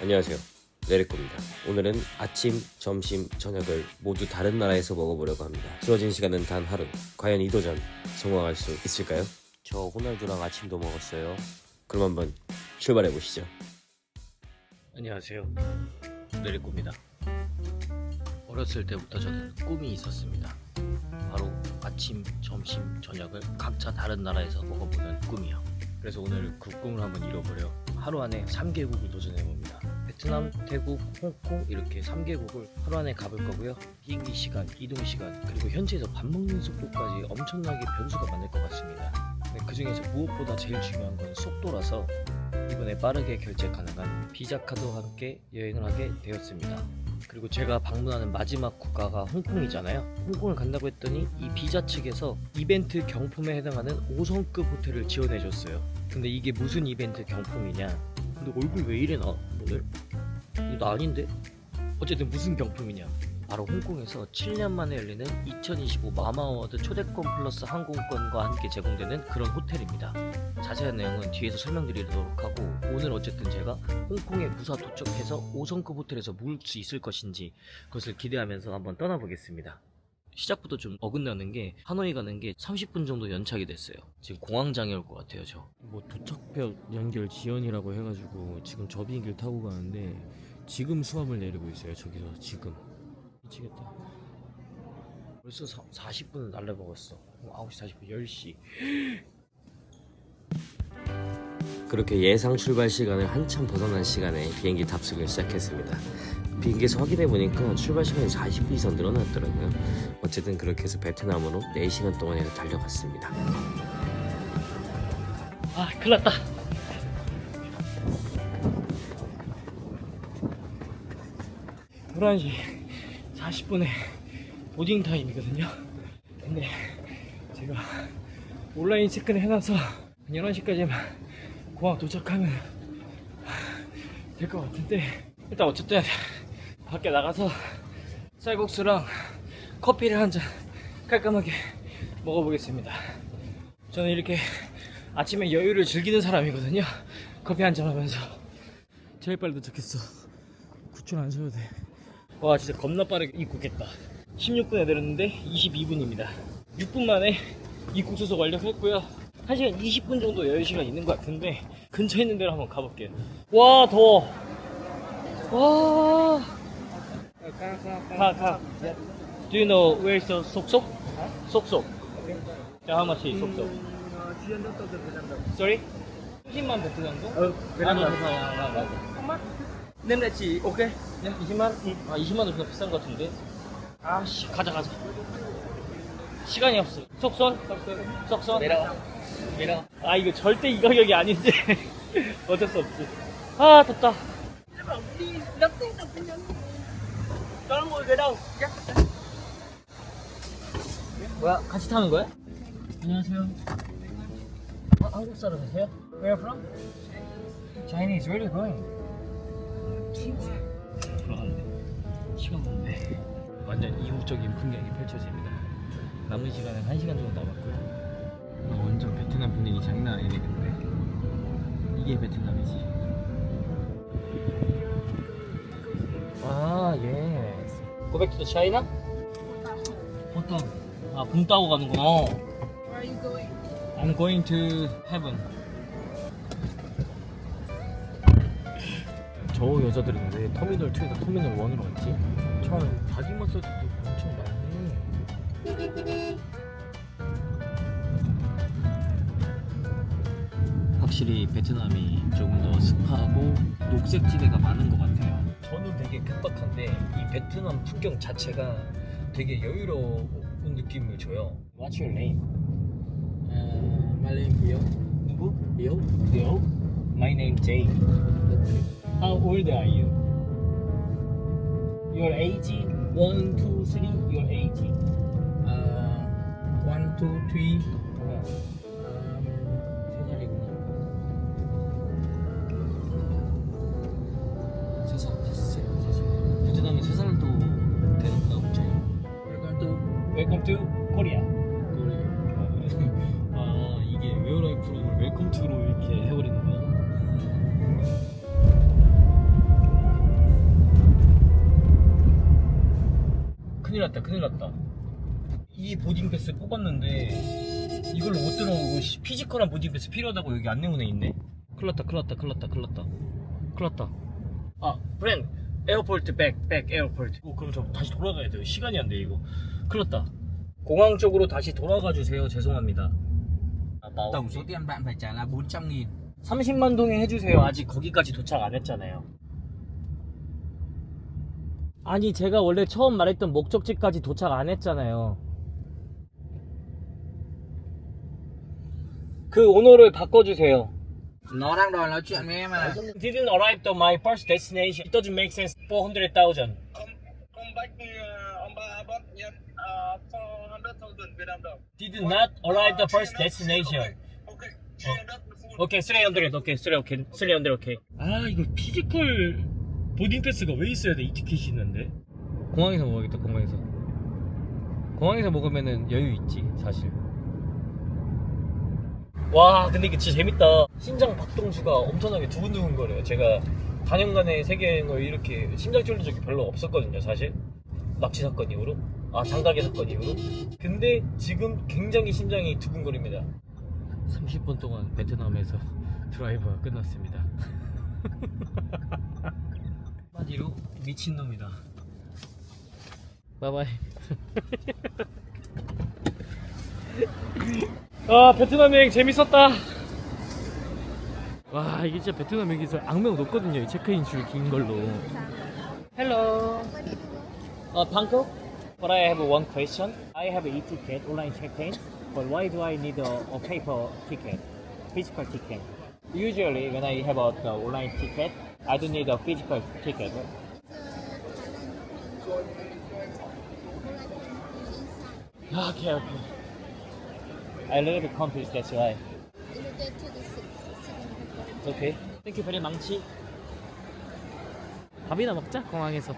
안녕하세요. 레리코입니다. 오늘은 아침, 점심, 저녁을 모두 다른 나라에서 먹어보려고 합니다. 주어진 시간은 단 하루. 과연 이 도전 성공할 수 있을까요? 저 호날두랑 아침도 먹었어요. 그럼 한번 출발해 보시죠. 안녕하세요. 레리코입니다. 어렸을 때부터 저는 꿈이 있었습니다. 바로 아침, 점심, 저녁을 각자 다른 나라에서 먹어보는 꿈이요. 그래서 오늘 그 꿈을 한번 이뤄보려 하루 안에 3개국을 도전해봅니다. 베트남, 태국, 홍콩 이렇게 3개국을 하루 안에 가볼 거고요. 비행기 시간, 이동 시간, 그리고 현지에서 밥 먹는 속도까지 엄청나게 변수가 많을 것 같습니다. 그 중에서 무엇보다 제일 중요한 건 속도라서 이번에 빠르게 결제 가능한 비자 카드와 함께 여행을 하게 되었습니다. 그리고 제가 방문하는 마지막 국가가 홍콩이잖아요. 홍콩을 간다고 했더니 이 비자 측에서 이벤트 경품에 해당하는 5성급 호텔을 지원해줬어요. 근데 이게 무슨 이벤트 경품이냐? 근데 얼굴 왜 이래 나 오늘? 이거 나 아닌데? 어쨌든 무슨 경품이냐? 바로 홍콩에서 7년 만에 열리는 2025 마마어워드 초대권 플러스 항공권과 함께 제공되는 그런 호텔입니다. 자세한 내용은 뒤에서 설명드리도록 하고 오늘 어쨌든 제가 홍콩에 무사 도착해서 5성급 호텔에서 묵을 수 있을 것인지 그것을 기대하면서 한번 떠나보겠습니다. 시작부터 좀 어긋나는 게 하노이 가는 게 30분 정도 연착이 됐어요. 지금 공항장에 올 것 같아요, 저. 뭐 도착표 연결 지연이라고 해가지고 지금 저 비행기를 타고 가는데 지금 수압을 내리고 있어요, 저기서 지금. 미치겠다. 벌써 40분을 날려먹었어. 9시 40분, 10시. 그렇게 예상 출발 시간을 한참 벗어난 시간에 비행기 탑승을 시작했습니다. 비행기에서 확인해 보니까 출발 시간이 40분 이상 늘어났더라고요. 어쨌든 그렇게 해서 베트남으로 4시간 동안이나 달려갔습니다. 아, 큰일 났다. (11시) 40분에 보딩 타임이거든요. 근데 제가 온라인 체크를 해놔서 11시까지만 공항 도착하면 될 것 같은데 일단 어쨌든 밖에 나가서 쌀국수랑 커피를 한 잔 깔끔하게 먹어보겠습니다. 저는 이렇게 아침에 여유를 즐기는 사람이거든요. 커피 한 잔 하면서 제일 빨리 도착했어. 구출 안 서도 돼. 와 진짜 겁나 빠르게 입국했다 16분에 내렸는데 22분입니다 6분 만에 입국 수속 완료했고요 1시간 20분 정도 여유시간 있는 것 같은데 근처에 있는 데로 한번 가볼게요 와 더워 와 가, 가. Do you know where is the 속속? 속속 자, how much is 속속? Sorry? 10만 베트남도? Ừ, Việt Nam 아니, rồi. 아, chỉ ok. 네? 20만? 아 20만 원더 비싼 것 같은데? 아씨 가자 가자 시간이 없어 속선? 속선? 내려와. 내려와. 아 이거 절대 이 가격이 아닌데 어쩔 수 없지 아 덥다 tiếng nhắn. Cho nó ngồi ghế đâu. 뭐야 같이 타는 거야? 안녕하세요 아, 한국 사람이세요? Where from? Chinese, where are you going? 시간 없는데 완전 이국적인 풍경이 펼쳐집니다 남은 시간은 1시간 정도 남았고요 아, 완전 베트남 분위기 장난 아니네 근데 이게 베트남이지 아 예. Go back to China? 보통 아, 붕 따고 가는구나. Where are you going? I'm going to heaven. 저 여자들은 왜 터미널 2에서 터미널 1으로 갔지? 참 바디 마사지도 엄청 많네. 확실히 베트남이 조금 더 습하고 녹색지대가 많은 것 같아요. 저는 되게 급박한데 이 베트남 풍경 자체가 되게 여유로운 느낌을 줘요. What's your name? Uh, my name Hiếu. 누구? Hiếu. Yo. My name Jay. How old are you? Your age? One, two, three. Your age? Uh, one, two, three. 어, Um, 큰일 났다 큰일 났다. 이 보딩 패스 뽑았는데 이걸로 못 들어오고 씨, 피지컬한 보딩 패스 필요하다고 여기 안내문에 있네? 큰일 났다 큰일 났다 큰일 났다 큰일 났다. 큰일 났다. 아 브랜 에어포트 백 백 에어포트. 어, 그럼 저 다시 돌아가야 돼요. 시간이 안 돼 이거. 큰일 났다. 공항 쪽으로 다시 돌아가 주세요. 죄송합니다. 아. Tổng số tiền bạn phải trả là 400 nghìn. 30만 동에 해주세요. 아직 거기까지 도착 안 했잖아요. 아니 제가 원래 처음 말했던 목적지까지 도착 안 했잖아요. 그 오너를 바꿔주세요. Nó đang đòi nói chuyện với em à Didn't arrive to my first destination. It doesn't make sense. 400,000. Come, come back uh, on by about yeah, uh, 400,000 Vietnam dong. Did not arrive the first destination. Okay, 300 full. 오케이 300 오케이 3 오케이 300 오케이 아 이거 피지컬 보딩 패스가 왜 있어야 돼? 이 티켓이 있는데. 공항에서 먹어야겠다 공항에서. 공항에서 먹으면은 여유 있지 사실. 와 근데 이게 진짜 재밌다. 심장 박동수가 엄청나게 두근두근 거려요. 제가 단연간의 세계 여행을 이렇게 심장 쫄린 적이 별로 없었거든요 사실. 납치 사건 이후로? 아 장가게 사건 이후로? 근데 지금 굉장히 심장이 두근거립니다. 30분 동안 베트남에서 드라이브가 끝났습니다. 한마디로 미친놈이다. 바이바이. 아 베트남 여행 재밌었다. 와 이게 진짜 베트남 여기서 악명 높거든요. 이 체크인 줄 긴 걸로. Hello. Uh, Bangkok. But I have one question. I have e-ticket, online check-in. But why do I need a, a paper ticket, physical ticket? Usually, when I have a the online ticket, I don't need a physical ticket. Okay, okay. I little bit confused. That's why. Okay. Thank you very much. 밥이나 먹자 공항에서.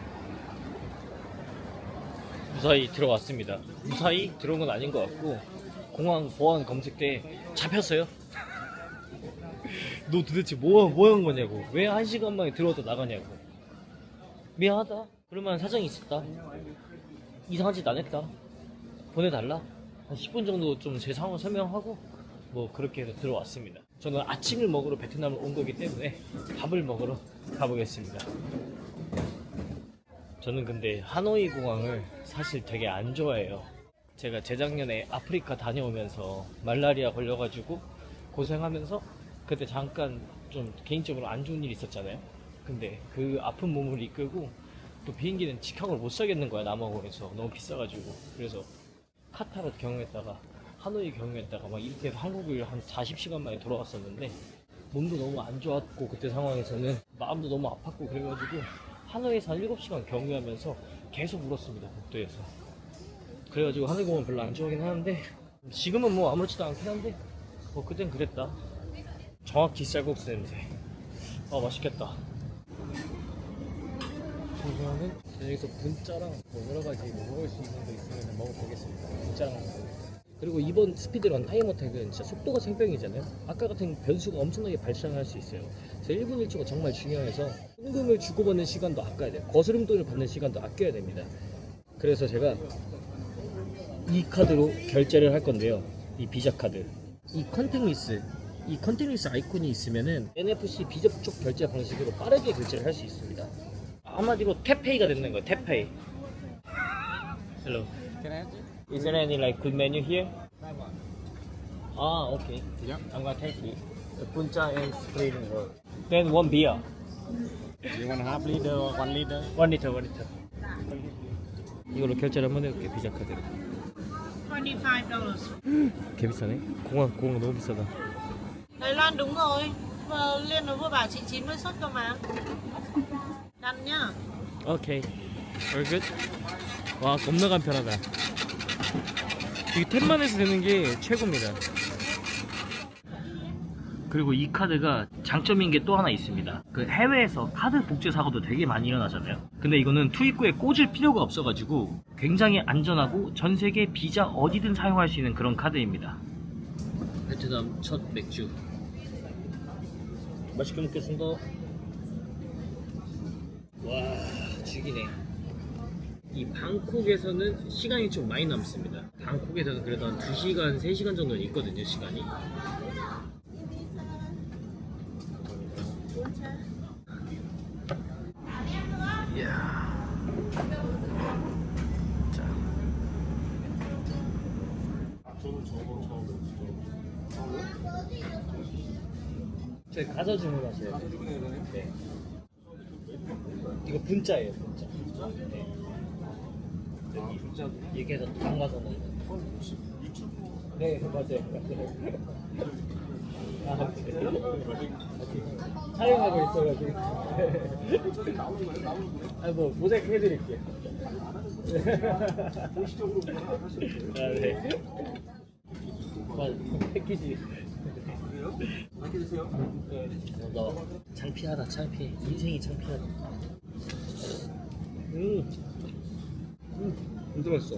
무사히 들어왔습니다. 무사히 들어온 건 아닌 것 같고 공항 보안 검색 때 잡혔어요. 너 도대체 뭐, 뭐 한 거냐고. 왜 한 시간 만에 들어왔다 나가냐고. 미안하다. 그러면 사정이 있었다. 이상한 짓 안 했다. 보내달라. 한 10분 정도 좀 제 상황 설명하고 뭐 그렇게 해서 들어왔습니다. 저는 아침을 먹으러 베트남을 온 거기 때문에 밥을 먹으러 가보겠습니다. 저는 근데 하노이 공항을 사실 되게 안 좋아해요. 제가 재작년에 아프리카 다녀오면서 말라리아 걸려가지고 고생하면서 그때 잠깐 좀 개인적으로 안 좋은 일이 있었잖아요. 근데 그 아픈 몸을 이끌고 또 비행기는 직항을 못 사겠는 거야 남아공에서. 너무 비싸가지고. 그래서 카타르 경유했다가 하노이 경유했다가 막 이렇게 해서 한국을 한 40시간 만에 돌아갔었는데 몸도 너무 안 좋았고 그때 상황에서는 마음도 너무 아팠고 그래가지고 하노이에서 한 7시간 경유하면서 계속 울었습니다 복도에서. 그래가지고 하늘공원 별로 안 좋아하긴 하는데 지금은 뭐 아무렇지도 않긴 한데 뭐 그땐 그랬다 정확히 쌀국수 냄새 아 맛있겠다 그러면은 여기서 분짜랑 뭐 여러 가지 뭐 먹을 수 있는 거 있으면 먹어보겠습니다 분짜랑. 그리고 이번 스피드런 타임어택은 진짜 속도가 생명이잖아요 아까 같은 변수가 엄청나게 발생할 수 있어요 그래서 1분 1초가 정말 중요해서 현금을 주고받는 시간도 아껴야 돼요 거스름 돈을 받는 시간도 아껴야 됩니다 그래서 제가 이 카드로 결제를 할 건데요. 이 비자 카드. 이 컨택리스. 이 컨택리스 아이콘이 있으면은 NFC 쪽 결제 방식으로 빠르게 결제를 할 수 있습니다. 한마디로 탭페이가 되는 거예요. 탭페이. Hello. Can I help you? Is there any like good menu here? Buy one. Ah, okay. Yep. I'm gonna take it. The puncha and spring roll. Then one beer. You want half liter or one liter? One liter, one liter. 이걸로 결제를 한번 해볼게 비자 카드로. $25. 개 비싸네. 공항 공항 너무 비싸다. Đài Loan đúng rồi. Mà Liên nó vừa bảo chị 90 suất cơ mà. Đăn nhá. 오케이. Very good. 와, 겁나 간편하다. 이 탭만에서 되는 게 최고입니다. 그리고 이 카드가 장점인 게 또 하나 있습니다. 그 해외에서 카드 복제 사고도 되게 많이 일어나잖아요. 근데 이거는 투입구에 꽂을 필요가 없어가지고 굉장히 안전하고 전 세계 비자 어디든 사용할 수 있는 그런 카드입니다. 베트남 첫 맥주. 맛있게 먹겠습니다. 와, 죽이네. 이 방콕에서는 시간이 좀 많이 남습니다. 방콕에서는 그래도 한 2시간, 3시간 정도는 있거든요, 시간이. 이야. 자. 저 희 가서 주문하세요. 네. 이거 분짜예요, 분짜. 네. 여기 분짜 얘기해서 담가서는. 네, 맞아요. 아, 네. 촬영하고 있어가지고. 아, 뭐 모자이크 해드릴게요. 아, 네. 맞아, 패키지. 어, 너 창피하다 창피해 인생이 창피하다. 음, 음 진짜 맛있어.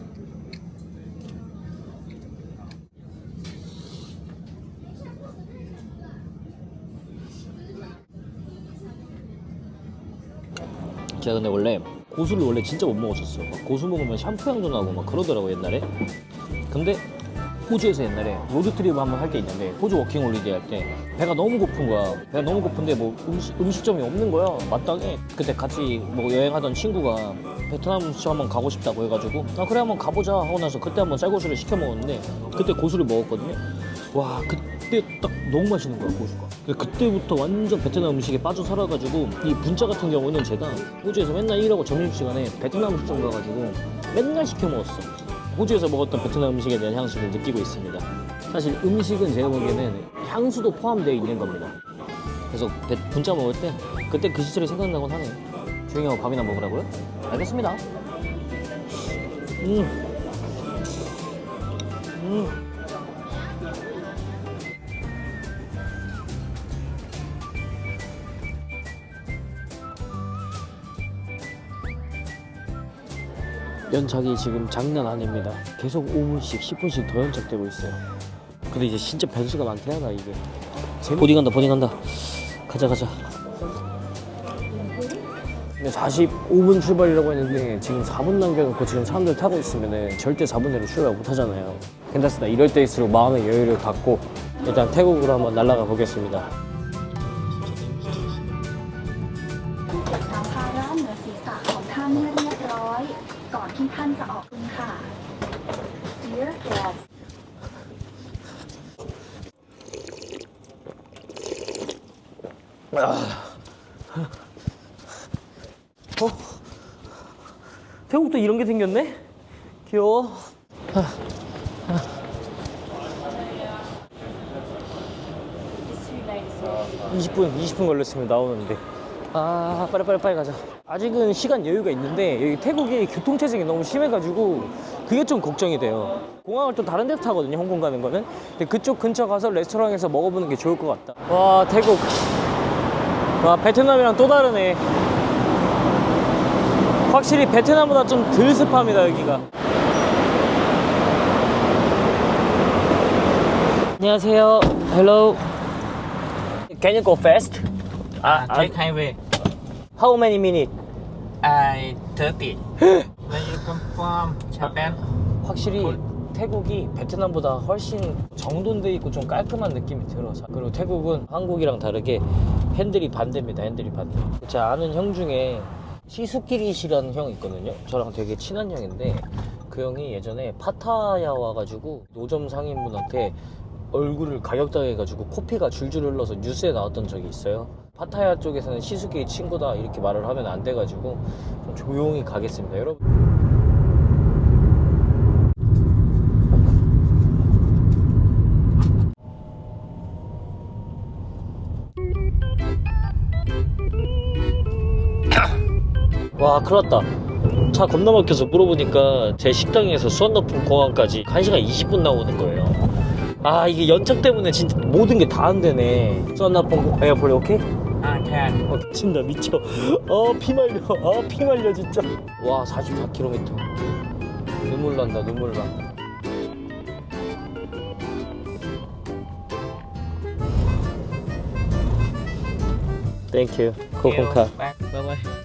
제가 근데 원래 고수를 원래 진짜 못 먹었었어. 막 고수 먹으면 샴푸 향도 나고 막 그러더라고 옛날에. 근데 호주에서 옛날에 로드트립 한번 할 때 있는데 호주 워킹 홀리데이 할 때 배가 너무 고픈 거야. 배가 너무 고픈데 뭐 음식, 음식점이 없는 거야. 마땅해. 그때 같이 뭐 여행하던 친구가 베트남 음식점 한번 가고 싶다고 해가지고 아 그래 한번 가보자 하고 나서 그때 한번 쌀고수를 시켜 먹었는데 그때 고수를 먹었거든요. 와 그때 딱 너무 맛있는 거야 고수가. 그때부터 완전 베트남 음식에 빠져 살아가지고 이 분짜 같은 경우는 제가 호주에서 맨날 일하고 점심시간에 베트남 음식점 가가지고 맨날 시켜 먹었어 호주에서 먹었던 베트남 음식에 대한 향수를 느끼고 있습니다. 사실 음식은 제가 보기에는 향수도 포함되어 있는 겁니다. 그래서 배- 분짜 먹을 때 그때 그 시절이 생각나곤 하네요. 조용히 하고 밥이나 먹으라고요? 알겠습니다. 음. 음. 연착이 지금 장난 아닙니다. 계속 5분씩, 10분씩 더 연착되고 있어요. 근데 이제 진짜 변수가 많대요, 나 이게. 보딩 간다, 보딩 간다. 가자, 가자. 근데 45분 출발이라고 했는데 지금 4분 남겨놓고 지금 사람들 타고 있으면 절대 4분 내로 출발 못 하잖아요. 괜찮습니다. 이럴 때일수록 마음의 여유를 갖고 일단 태국으로 한번 날아가 보겠습니다. 생겼네? 귀여워. 20분, 20분 걸렸으면 나오는데. 아, 빨리 빨리 빨리 가자. 아직은 시간 여유가 있는데 여기 태국이 교통체증이 너무 심해가지고 그게 좀 걱정이 돼요. 공항을 또 다른 데서 타거든요, 홍콩 가는 거는. 근데 그쪽 근처 가서 레스토랑에서 먹어보는 게 좋을 것 같다. 와, 태국. 와, 베트남이랑 또 다르네. 확실히 베트남보다 좀 덜 습합니다 여기가 안녕하세요 Hello Can you go fast? 아, 아, Take highway. How many minutes? I 30. Where you come from? Japan? 확실히 태국이 베트남보다 훨씬 정돈돼 있고 좀 깔끔한 느낌이 들어. 서 그리고 태국은 한국이랑 다르게 핸들이 반대입니다. 핸들이 반대. 제 아는 형 중에 시스키릿이라는 형이 있거든요. 저랑 되게 친한 형인데 그 형이 예전에 파타야 와가지고 노점 상인분한테 얼굴을 가격당해가지고 코피가 줄줄 흘러서 뉴스에 나왔던 적이 있어요. 파타야 쪽에서는 시스키 친구다 이렇게 말을 하면 안 돼가지고 좀 조용히 가겠습니다. 여러분. 와 큰일 났다. 차 겁나 막혀서 물어보니까 제 식당에서 수완너품 공항까지 1시간 20분 나오는 거예요. 아 이게 연착 때문에 진짜 모든 게 다 안 되네. 수완너품 에어폴리 오케이? I can. 어 미친다 미쳐. 어 피 말려. 아 피말려 진짜. 와 44km 눈물 난다 눈물 나. 땡큐 코콘카. Bye.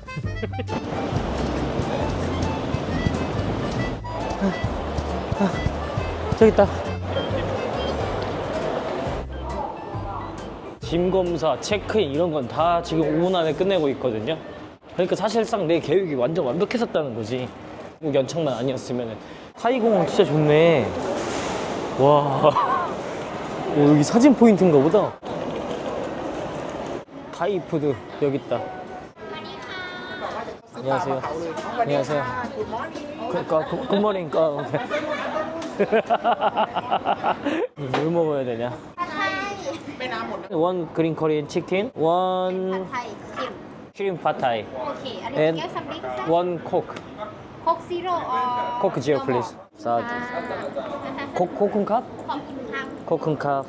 저기 있다. 짐 검사, 체크인 이런 건 다 지금 5분 안에 끝내고 있거든요. 그러니까 사실상 내 계획이 완전 완벽했었다는 거지. 한국 연착만 아니었으면. 타이공원 진짜 좋네. 와. 오, 여기 사진 포인트인가 보다. 타이푸드 여기 있다. 안녕하세요. 안녕하세요. 그, 그, 그, 굿모닝. 어, 뭘 먹어야 되냐? 원 그린 코리안 치킨, 원 크림 파타이, 오케이. 원 코크. Coke 코크 지어 플리즈. 사 아. 코크컵? Coke 코크컵.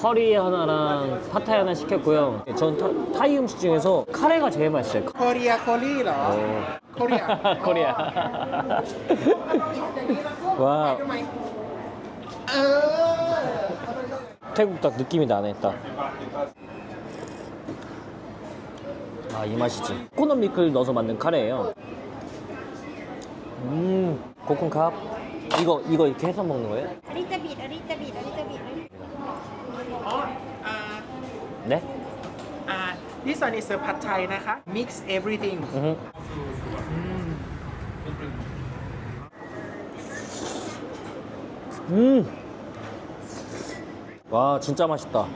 커리 하나랑 파타이 하나 시켰고요. 전 타, 타이 음식 중에서 카레가 제일 맛있어요. 코리아 코리라. 코리아. 코리아. 와. 태국 딱 느낌이 나네 딱. 아 이 맛이지. 코코넛 밀크를 넣어서 만든 카레예요. 음, 고콘캅. 이거 이거 이렇게 해서 먹는 거예요? A little bit. นี้จะบีดอันนี้จะบีดอันนี้ 네? อ่า this one is a ผัดไทยนะคะ mix everything 으흠. 음. 와, 진짜 맛있다.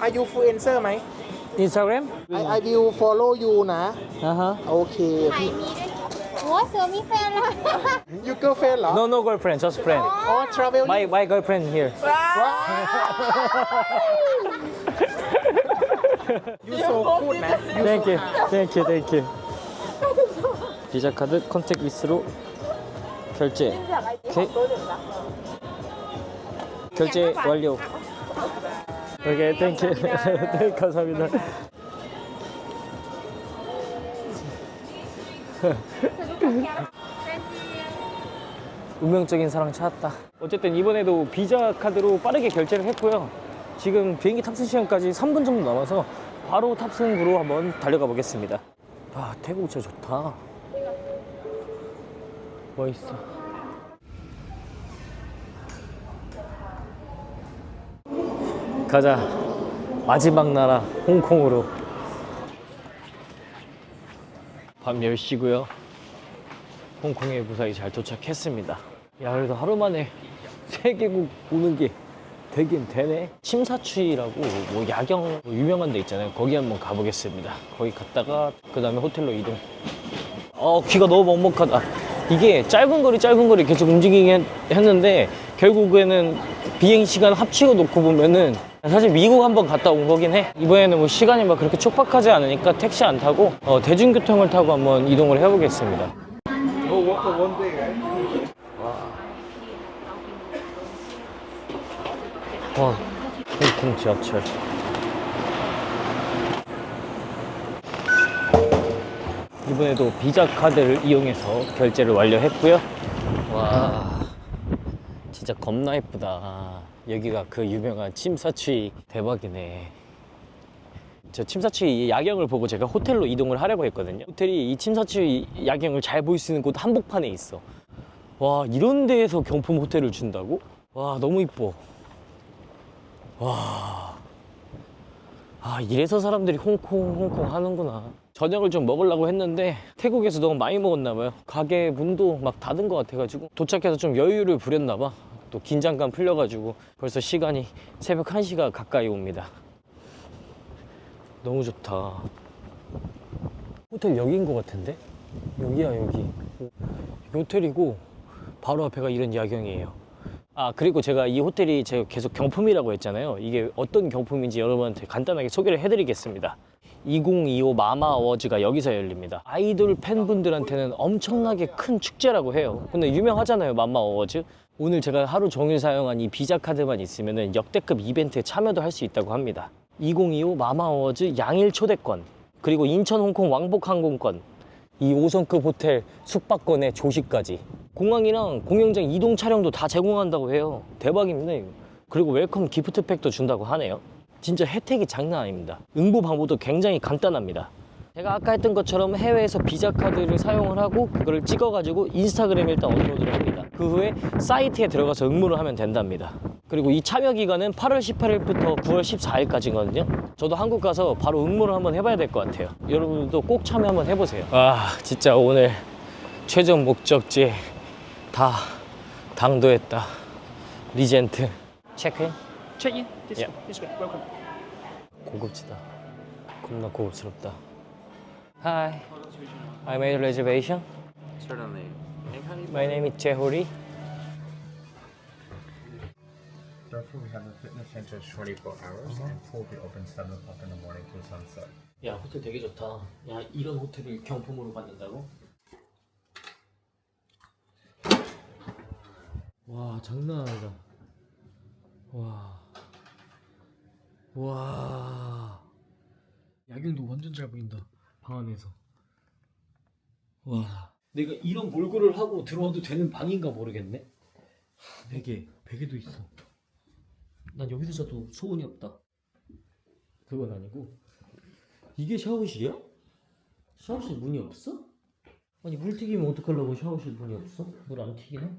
are you influencer ไหม 인스타그 램? I I will follow you นะ 아하. โอเค ไทย พี่ มีด้วยโอ้เสือมีแฟนแล้ว you girlfriend เหรอ No, no girlfriend, just friend. อ๋อ travel My, my girlfriend here. you so good นะ you Thank so you, thank you, thank you. 비자 카드 컨택 위스로 결제. 오케이. 결제 완료. 오케이, 땡큐. 네, 감사합니다. 운명적인 사랑 찾았다. 어쨌든 이번에도 비자 카드로 빠르게 결제를 했고요. 지금 비행기 탑승 시간까지 3분 정도 남아서 바로 탑승으로 한번 달려가 보겠습니다. 아, 태국 진짜 좋다. 멋있어. 가자. 마지막 나라 홍콩으로. 밤 10시고요. 홍콩에 무사히 잘 도착했습니다. 야, 그래도 하루 만에 세 개국 오는 게 되긴 되네. 침사추이라고 뭐 야경 뭐 유명한 데 있잖아요. 거기 한번 가보겠습니다. 거기 갔다가 그 다음에 호텔로 이동. 어, 귀가 너무 먹먹하다. 이게 짧은 거리 짧은 거리 계속 움직이긴 했는데 결국에는 비행 시간 합치고 놓고 보면은 사실 미국 한번 갔다 온 거긴 해. 이번에는 뭐 시간이 막 그렇게 촉박하지 않으니까 택시 안 타고 어, 대중교통을 타고 한번 이동을 해보겠습니다. 와, 홍콩 지하철. 이번에도 비자 카드를 이용해서 결제를 완료했고요. 와, 진짜 겁나 예쁘다. 여기가 그 유명한 침사추이 대박이네. 저 침사추이 야경을 보고 제가 호텔로 이동을 하려고 했거든요. 호텔이 이 침사추이 야경을 잘 볼 수 있는 곳 한복판에 있어. 와, 이런 데에서 경품 호텔을 준다고? 와, 너무 이뻐. 와. 아, 이래서 사람들이 홍콩, 홍콩 하는구나. 저녁을 좀 먹으려고 했는데 태국에서 너무 많이 먹었나 봐요. 가게 문도 막 닫은 것 같아가지고 도착해서 좀 여유를 부렸나 봐. 또 긴장감 풀려가지고 벌써 시간이 새벽 1시가 가까이 옵니다. 너무 좋다. 호텔 여기인 것 같은데? 여기야, 여기. 호텔이고 바로 앞에가 이런 야경이에요. 아 그리고 제가 이 호텔이 제가 계속 경품이라고 했잖아요 이게 어떤 경품인지 여러분한테 간단하게 소개를 해드리겠습니다 2025 마마 어워즈가 여기서 열립니다 아이돌 팬분들한테는 엄청나게 큰 축제라고 해요 근데 유명하잖아요 마마 어워즈 오늘 제가 하루 종일 사용한 이 비자 카드만 있으면 역대급 이벤트에 참여도 할 수 있다고 합니다 2025 마마 어워즈 양일 초대권 그리고 인천 홍콩 왕복 항공권 이 5성급 호텔 숙박권에 조식까지 공항이랑 공연장 이동 촬영도 다 제공한다고 해요 대박입니다 이거 그리고 웰컴 기프트팩도 준다고 하네요. 진짜 혜택이 장난 아닙니다. 응모 방법도 굉장히 간단합니다. 제가 아까 했던 것처럼 해외에서 비자 카드를 사용을 하고 그거를 찍어가지고 인스타그램에 일단 업로드를 합니다. 그 후에 사이트에 들어가서 응모를 하면 된답니다. 그리고 이 참여 기간은 8월 18일부터 9월 14일까지거든요. 저도 한국 가서 바로 응모를 한번 해봐야 될 것 같아요. 여러분들도 꼭 참여 한번 해보세요. 아, 진짜 오늘 최종 목적지 다 당도했다. 리젠트. 체크인? Check in. This Yeah. way. This way. Welcome. 고급지다. 겁나 고급스럽다. Hi. I made a reservation. Certainly. My name is Jehori. Therefore, we have a fitness center 24 hours and pool will be open 7 o'clock in the morning to sunset. 야 호텔 되게 좋다. 야 이런 호텔을 경품으로 받는다고? 와 장난 아니다. 와. 와. 야경도 완전 잘 보인다. 방 안에서. 와. 내가 이런 몰골을 하고 들어와도 되는 방인가 모르겠네. 베개, 베개도 있어. 난 여기서 자도 소원이 없다. 그건 아니고 이게 샤워실이야? 샤워실 문이 없어? 아니 물 튀기면 어떡하려고 샤워실 문이 없어? 물 안 튀기나?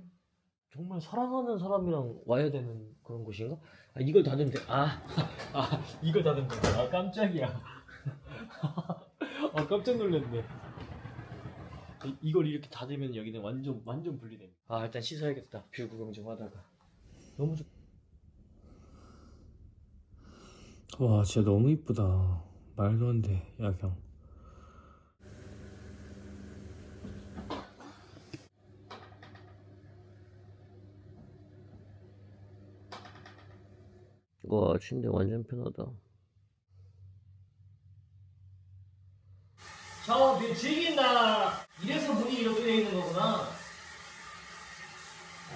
정말 사랑하는 사람이랑 와야 되는 그런 곳인가? 아 이걸 닫으면 돼. 아, 아 이걸 닫으면 돼. 아 깜짝이야. 아 깜짝 놀랐네. 이- 이걸 이렇게 닫으면 여기는 완전 완전 분리됩니다. 아 일단 씻어야겠다. 뷰 구경 좀 하다가 너무 좋. 와 진짜 너무 이쁘다. 말도 안 돼 야경. 와 침대 완전 편하다. 즐긴다. 이래서 문이 이렇게 돼 있는 거구나.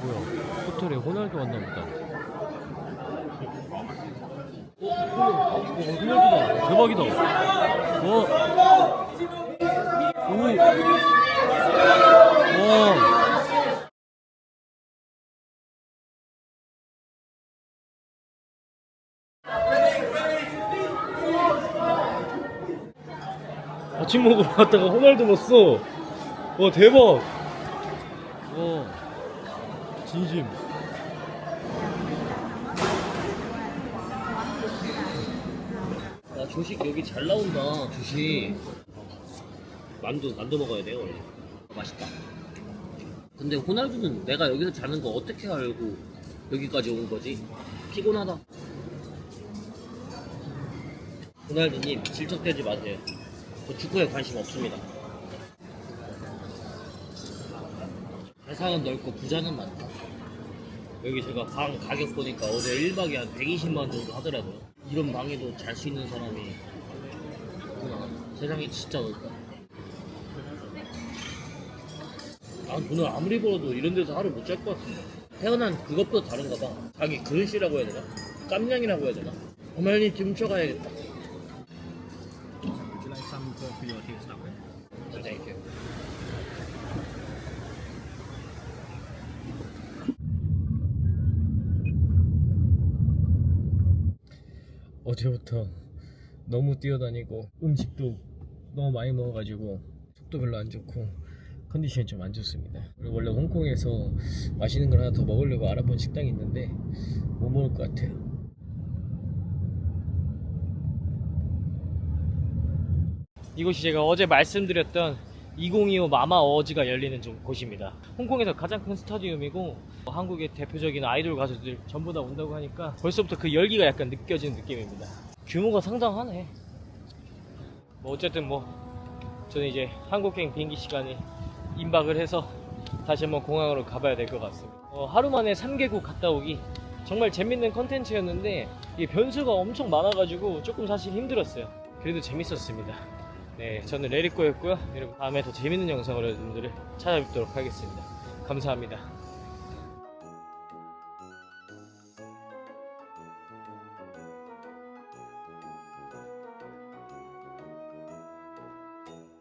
뭐야? 호텔에 호날두 왔나 보다. 어, 어, 호날두다. 대박이다. 와. 오. 와. 아침 먹으러 갔다가 호날두 봤어. 와 대박. 와 진심. 야 조식 여기 잘 나온다. 조식. 만두 만두 먹어야 돼요 원래. 맛있다. 근데 호날두는 내가 여기서 자는 거 어떻게 알고 여기까지 온 거지? 피곤하다. 호날두님 질척대지 마세요. 저 축구에 관심 없습니다. 세상은 넓고 부자는 많다. 여기 제가 방 가격 보니까 어제 1박에 한 120만 원 정도 하더라고요. 이런 방에도 잘 수 있는 사람이 있구나. 세상이 진짜 넓다. 난 돈을 아무리 벌어도 이런 데서 하루 못 잘 것 같은데. 태어난 그것보다 다른가 봐. 자기 그릇이라고 해야 되나? 깜냥이라고 해야 되나? 어머니 훔쳐가야겠다. 어제부터 너무 뛰어다니고 음식도 너무 많이 먹어가지고 속도 별로 안 좋고 컨디션이 좀 안 좋습니다. 원래 홍콩에서 맛있는 걸 하나 더 먹으려고 알아본 식당이 있는데 못 먹을 것 같아요. 이곳이 제가 어제 말씀드렸던 2025 마마 어워즈가 열리는 좀 곳입니다. 홍콩에서 가장 큰 스타디움이고 한국의 대표적인 아이돌 가수들 전부 다 온다고 하니까 벌써부터 그 열기가 약간 느껴지는 느낌입니다. 규모가 상당하네. 뭐 어쨌든 뭐 저는 이제 한국행 비행기 시간이 임박을 해서 다시 한번 공항으로 가봐야 될 것 같습니다. 어, 하루 만에 3개국 갔다 오기 정말 재밌는 컨텐츠였는데 이게 변수가 엄청 많아가지고 조금 사실 힘들었어요. 그래도 재밌었습니다. 네, 저는 레리코였고요. 여러분 다음에 더 재밌는 영상으로 여러분들을 찾아뵙도록 하겠습니다. 감사합니다.